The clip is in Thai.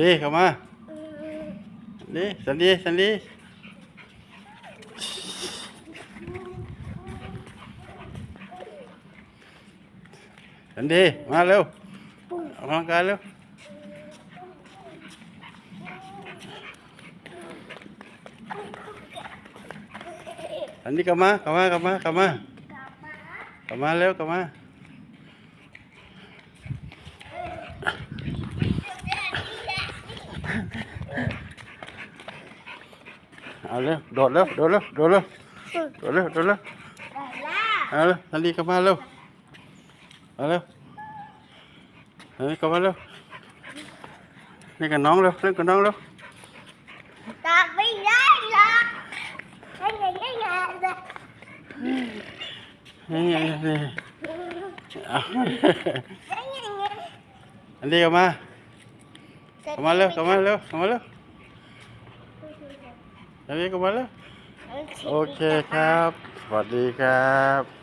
ดีเข้ามาดีสันดีสันดีสันดีมาเร็วออกกำลังกายเร็วสันดีกลับมากลับมากลับมากลับมากลับมาเร็วกลับมา เอาเร็วโดดเร็วโดดเร็วโดดเร็วโดดเร็วโดดเร็วเอาเร็วทันดีกลับมาเร็วเอาเร็วเฮ้ยกลับมาเร็วเล่นกับน้องเร็วเล่นกับน้องเร็ว ตาไม่ได้หรอกไม่ไงไม่ไงเลย เฮ้ยเฮ้ยเฮ้ยเอา ไม่ไงไง ทันดีกลับมากลับมาเร็วกลับมาเร็วกลับมาเร็ว ทันดีกลับมาเร็วโอเคครับ สวัสดีครับ